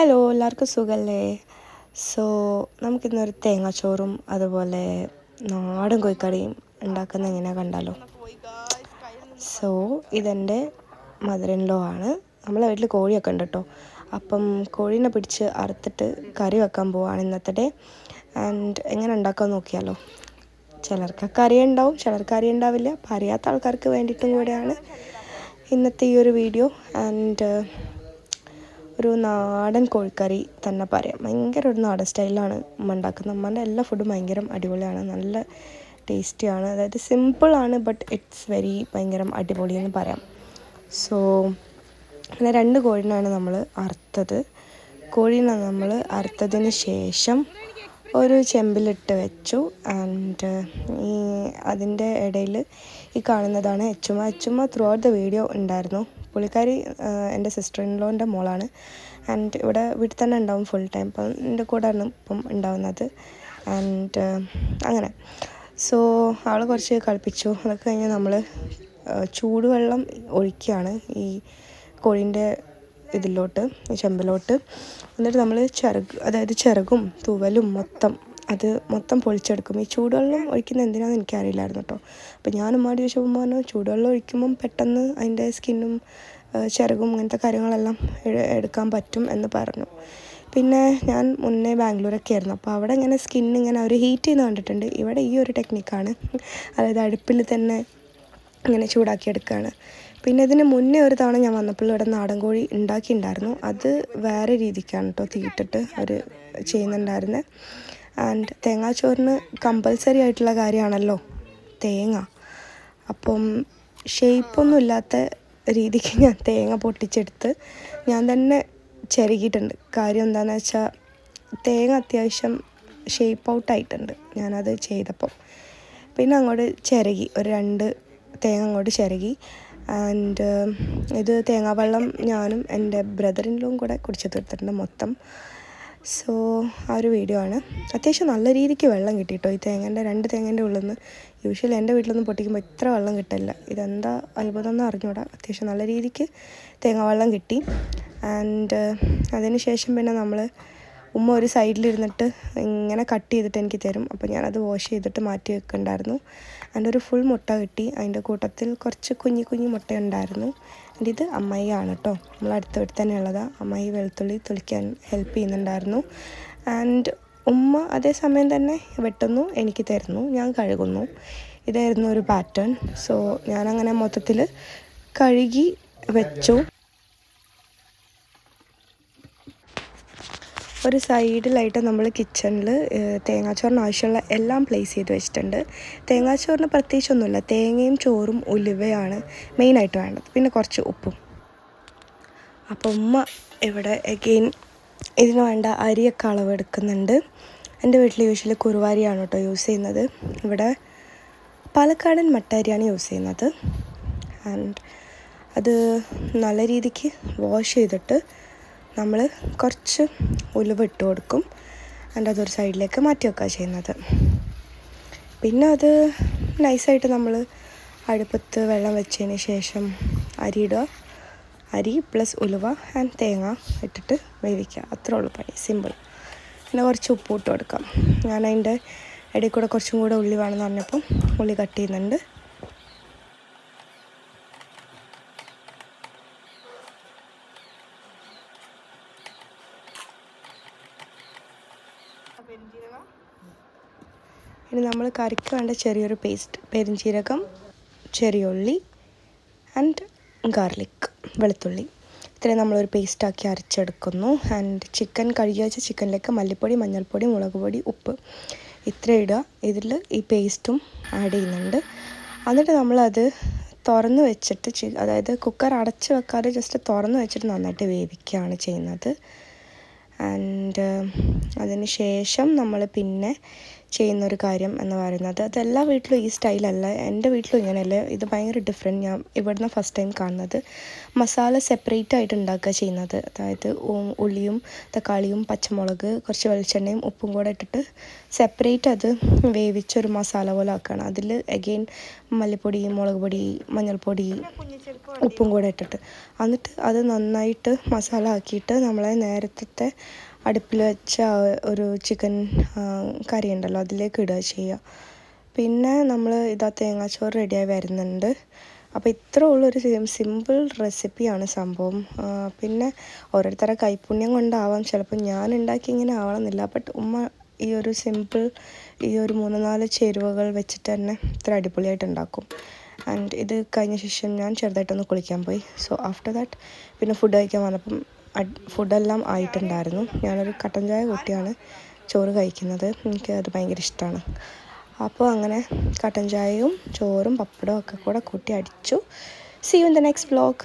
Hello എല്ലാവർക്കും സുഖമല്ലേ so നമുക്കിന്നൊരു തേങ്ങാച്ചോറും അതുപോലെ നാടൻ കോഴിക്കറിയും ഉണ്ടാക്കുന്ന എങ്ങനെയാ കണ്ടാലോ? സോ ഇതെന്റെ ലോ ആണ്. നമ്മളെ വീട്ടിൽ കോഴിയൊക്കെ ഉണ്ട് കേട്ടോ അപ്പം കോഴീനെ പിടിച്ച് അറുത്തിട്ട് കറി വെക്കാൻ പോവാണ് ഇന്നത്തെ ഡേ ആൻഡ് എങ്ങനെ ഉണ്ടാക്കാൻ നോക്കിയാലോ? ചിലർക്കൊക്കെ അറിയുണ്ടാവും ചിലർക്ക് അറിയുണ്ടാവില്ല അപ്പം അറിയാത്ത ആൾക്കാർക്ക് വേണ്ടിയിട്ടും കൂടെയാണ് ഇന്നത്തെ ഈ ഒരു വീഡിയോ ആൻഡ് ഒരു നാടൻ കോഴിക്കറി തന്നെ പറയാം. ഭയങ്കര ഒരു നാടൻ സ്റ്റൈലാണ് ഉമ്മ ഉണ്ടാക്കുന്നത്. ഉമ്മന്റെ എല്ലാ ഫുഡും ഭയങ്കര അടിപൊളിയാണ്. നല്ല ടേസ്റ്റിയാണ് അതായത് സിമ്പിളാണ് ബട്ട് ഇറ്റ്സ് വെരി ഭയങ്കര അടിപൊളി എന്ന് പറയാം. സോ അങ്ങനെ രണ്ട് കോഴിനാണ് നമ്മൾ അറുത്തത്. കോഴീനെ നമ്മൾ അറുത്തതിന് ശേഷം ഒരു ചെമ്പിലിട്ട് വെച്ചു. ആൻഡ് ഈ അതിന്റെ ഇടയിൽ ഈ കാണുന്നതാണ് എച്ചുമ്മ. എച്ചുമ്മ ത്രൂ ഔട്ട് ദ വീഡിയോ ഉണ്ടായിരുന്നു. പുള്ളിക്കാരി എന്റെ സിസ്റ്റർ ഇൻ ലോന്റെ മോളാണ്. ആൻഡ് ഇവിടെ വീട്ടിൽ തന്നെ ഉണ്ടാവും ഫുൾ ടൈം അപ്പം എന്റെ കൂടെയാണ് ഇപ്പം ഉണ്ടാവുന്നത്. ആൻഡ് അങ്ങനെ. സോ അവൾ കുറച്ച് കളിപ്പിച്ചു. അതൊക്കെ കഴിഞ്ഞ് നമ്മൾ ചൂടുവെള്ളം ഒഴിക്കുകയാണ്. ഈ കോഴീന്റെ ഇതിലോട്ട് ചെമ്പിലോട്ട്. എന്നിട്ട് നമ്മൾ ചിറക് അതായത് ചിറകും തൂവലും മൊത്തം. അത് മൊത്തം പൊളിച്ചെടുക്കും. ഈ ചൂടുവെള്ളം ഒഴിക്കുന്നത് എന്തിനാണെന്ന് എനിക്കറിയില്ലായിരുന്നു കേട്ടോ അപ്പോൾ ഞാൻ ഉമ്മാടി ചോദിച്ചപ്പോൾ പറഞ്ഞു ചൂടുവെള്ളം ഒഴിക്കുമ്പം പെട്ടെന്ന് അതിന്റെ സ്കിന്നും ചിറകും അങ്ങനത്തെ കാര്യങ്ങളെല്ലാം എടുക്കാൻ പറ്റും എന്ന് പറഞ്ഞു. പിന്നെ ഞാൻ മുന്നേ ബാംഗ്ലൂരൊക്കെ ആയിരുന്നു. അപ്പോൾ അവിടെ ഇങ്ങനെ സ്കിൻ ഇങ്ങനെ അവർ ഹീറ്റ് ചെയ്യുന്ന കണ്ടിട്ടുണ്ട്. ഇവിടെ ഈ ഒരു ടെക്നിക്കാണ്. അതായത് അടുപ്പിൽ തന്നെ ഇങ്ങനെ ചൂടാക്കി എടുക്കുകയാണ് പിന്നെ ഇതിന് മുന്നേ ഒരു തവണ ഞാൻ വന്നപ്പോൾ ഇവിടെ നാടൻ കോഴി ഉണ്ടാക്കിയിട്ടുണ്ടായിരുന്നു. അത് വേറെ രീതിക്കാണ് കേട്ടോ തീട്ടിട്ട് അവർ ചെയ്യുന്നുണ്ടായിരുന്നത് ആൻഡ് തേങ്ങാച്ചോറിന് കമ്പൽസറി ആയിട്ടുള്ള കാര്യമാണല്ലോ തേങ്ങ. അപ്പം ഷേപ്പൊന്നും ഇല്ലാത്ത രീതിക്ക് ഞാൻ തേങ്ങ പൊട്ടിച്ചെടുത്ത് ഞാൻ തന്നെ ചെരുകിയിട്ടുണ്ട് കാര്യം എന്താണെന്ന് വെച്ചാൽ തേങ്ങ അത്യാവശ്യം ഷേപ്പ് ഔട്ട് ആയിട്ടുണ്ട് ഞാനത് ചെയ്തപ്പം. പിന്നെ അങ്ങോട്ട് ചിരകി ഒരു രണ്ട് തേങ്ങ അങ്ങോട്ട് ചിരകി ആൻഡ് ഇത് തേങ്ങാവെള്ളം ഞാനും എന്റെ ബ്രദറിന്റെയും കൂടെ കുടിച്ച് തീർത്തിട്ടുണ്ട് മൊത്തം. സോ ആ ഒരു വീഡിയോ ആണ്. അത്യാവശ്യം നല്ല രീതിക്ക് വെള്ളം കിട്ടി കേട്ടോ ഈ തേങ്ങേന്റെ രണ്ട് തേങ്ങേന്റെ ഉള്ളിൽ നിന്ന്. യൂഷ്വലി എന്റെ വീട്ടിലൊന്നും പൊട്ടിക്കുമ്പോൾ ഇത്ര വെള്ളം കിട്ടില്ല. ഇതെന്താ അത്ഭുതം എന്ന് അറിഞ്ഞൂടാ. അത്യാവശ്യം നല്ല രീതിക്ക് തേങ്ങാവെള്ളം കിട്ടി. ആൻഡ് അതിന് ശേഷം പിന്നെ നമ്മൾ ഉമ്മ ഒരു സൈഡിലിരുന്നിട്ട് ഇങ്ങനെ കട്ട് ചെയ്തിട്ട് എനിക്ക് തരും. അപ്പോൾ ഞാനത് വാഷ് ചെയ്തിട്ട് മാറ്റി വെക്കുന്നുണ്ടായിരുന്നു അതിന്റെ ഒരു ഫുൾ മുട്ട കിട്ടി. അതിന്റെ കൂട്ടത്തിൽ കുറച്ച് കുഞ്ഞു കുഞ്ഞു മുട്ട ഉണ്ടായിരുന്നു എന്റെ ഇത് അമ്മായിയാണ് കേട്ടോ നമ്മൾ അടുത്ത വീട്ടിൽ തന്നെ ഉള്ളതാണ് അമ്മായി വെളുത്തുള്ളി തുളിക്കാൻ ഹെൽപ്പ് ചെയ്യുന്നുണ്ടായിരുന്നു. ആൻഡ് ഉമ്മ അതേ സമയം തന്നെ വെട്ടുന്നു എനിക്ക് തരുന്നു. ഞാൻ കഴുകുന്നു. ഇതായിരുന്നു ഒരു പാറ്റേൺ സോ ഞാനങ്ങനെ മൊത്തത്തിൽ കഴുകി വെച്ചു. ഒരു സൈഡിലായിട്ട് നമ്മൾ കിച്ചണിൽ തേങ്ങാച്ചോറിന് ആവശ്യമുള്ള എല്ലാം പ്ലേസ് ചെയ്ത് വെച്ചിട്ടുണ്ട്. തേങ്ങാച്ചോറിന് പ്രത്യേകിച്ചൊന്നുമില്ല. തേങ്ങയും ചോറും ഉലുവയാണ് മെയിനായിട്ട് വേണ്ടത്. പിന്നെ കുറച്ച് ഉപ്പും. അപ്പോൾ ഉമ്മ ഇവിടെ അഗെയിൻ ഇതിന് വേണ്ട അരിയൊക്കെ അളവെടുക്കുന്നുണ്ട്. എന്റെ വീട്ടിൽ യൂഷ്വലി കുറുവാരിയാണ് കേട്ടോ യൂസ് ചെയ്യുന്നത്. ഇവിടെ പാലക്കാടൻ മട്ടരിയാണ് യൂസ് ചെയ്യുന്നത്. ആൻഡ് അത് നല്ല രീതിക്ക് വാഷ് ചെയ്തിട്ട് നമ്മൾ കുറച്ച് ഉലുവ ഇട്ട് കൊടുക്കും. എന്നിട്ട് അതൊരു സൈഡിലേക്ക് മാറ്റി വെക്കുക ചെയ്യുന്നത്. പിന്നെ അത് നൈസായിട്ട് നമ്മൾ അടുപ്പത്ത് വെള്ളം വെച്ചതിന് ശേഷം അരിയിടുക അരി പ്ലസ് ഉലുവ ആൻഡ് തേങ്ങ ഇട്ടിട്ട് വേവിക്കുക. അത്രേ ഉള്ളൂ പണി. സിമ്പിൾ. പിന്നെ കുറച്ച് ഉപ്പ് ഇട്ട് കൊടുക്കാം. ഞാൻ അതിന്റെ ഇടയിൽ കൂടെ കുറച്ചും കൂടെ ഉള്ളി വേണമെന്ന് പറഞ്ഞപ്പം ഉള്ളി കട്ട് ചെയ്യുന്നുണ്ട്. ഇനി നമ്മൾ കറിക്ക് വേണ്ട ചെറിയൊരു പേസ്റ്റ് പെരിഞ്ചീരകം ചെറിയുള്ളി ആൻഡ് ഗാർലിക് വെളുത്തുള്ളി. ഇത്രയും നമ്മളൊരു പേസ്റ്റാക്കി അരച്ചെടുക്കുന്നു. ആൻഡ് ചിക്കൻ കഴുകി വെച്ച ചിക്കനിലേക്ക് മല്ലിപ്പൊടി മഞ്ഞൾപ്പൊടി മുളക് പൊടി ഉപ്പ് ഇത്ര ഇടുക. ഇതിൽ ഈ പേസ്റ്റും ആഡ് ചെയ്യുന്നുണ്ട്. എന്നിട്ട് നമ്മളത് തുറന്ന് വെച്ചിട്ട് അതായത് കുക്കർ അടച്ച് വെക്കാതെ ജസ്റ്റ് തുറന്ന് വെച്ചിട്ട് നന്നായിട്ട് വേവിക്കുകയാണ് ചെയ്യുന്നത്. ആൻഡ് അതിന് ശേഷം നമ്മൾ പിന്നെ ചെയ്യുന്ന ഒരു കാര്യം എന്ന് പറയുന്നത്. അത് എല്ലാ വീട്ടിലും ഈ സ്റ്റൈലല്ല. എന്റെ വീട്ടിലും ഇങ്ങനെയല്ല. ഇത് ഭയങ്കര ഡിഫറെന്റ് ഞാൻ ഇവിടുന്ന് ഫസ്റ്റ് ടൈം കാണുന്നത്. മസാല സെപ്പറേറ്റ് ആയിട്ട് ഉണ്ടാക്കുക ചെയ്യുന്നത്. അതായത് ഉള്ളിയും തക്കാളിയും പച്ചമുളക് കുറച്ച് വെളിച്ചെണ്ണയും ഉപ്പും കൂടെ ഇട്ടിട്ട് സെപ്പറേറ്റ് അത് വേവിച്ചൊരു മസാല പോലെ ആക്കുകയാണ്. അതിൽ അഗെയിൻ മല്ലിപ്പൊടി മുളക് പൊടി മഞ്ഞൾപ്പൊടി ഉപ്പും കൂടെ ഇട്ടിട്ട്. എന്നിട്ട് അത് നന്നായിട്ട് മസാല ആക്കിയിട്ട് നമ്മളെ നേരത്തെ അടുപ്പിൽ വെച്ച ഒരു ചിക്കൻ കറി ഉണ്ടല്ലോ അതിലേക്ക് ഇടുക ചെയ്യുക. പിന്നെ നമ്മൾ ഇതാ തേങ്ങാച്ചോറ് റെഡിയായി വരുന്നുണ്ട്. അപ്പോൾ ഇത്ര ഉള്ളൊരു സിമ്പിൾ റെസിപ്പിയാണ് സംഭവം. പിന്നെ ഓരോരുത്തരുടെ കൈപ്പുണ്യം കൊണ്ടാവാം. ചിലപ്പോൾ ഞാൻ ഉണ്ടാക്കി ഇങ്ങനെ ആവണമെന്നില്ല. ബട്ട് ഉമ്മ ഈ ഒരു സിമ്പിൾ ഈ ഒരു മൂന്ന് നാല് ചേരുവകൾ വെച്ചിട്ട് തന്നെ ഇത്ര അടിപൊളിയായിട്ട് ഉണ്ടാക്കും. ആൻഡ് ഇത് കഴിഞ്ഞ ശേഷം ഞാൻ ചെറുതായിട്ടൊന്ന് കുളിക്കാൻ പോയി. സോ ആഫ്റ്റർ ദാറ്റ് പിന്നെ ഫുഡ് കഴിക്കാൻ വന്നപ്പം ഫുഡെല്ലാം ആയിട്ടുണ്ടായിരുന്നു. ഞാനൊരു കട്ടൻ ചായ കൂട്ടിയാണ് ചോറ് കഴിക്കുന്നത്. എനിക്ക് അത് ഭയങ്കര ഇഷ്ടമാണ് അപ്പോൾ അങ്ങനെ കട്ടൻ ചായയും ചോറും പപ്പടവും ഒക്കെ കൂടെ കൂട്ടി അടിച്ചു. See you in the next vlog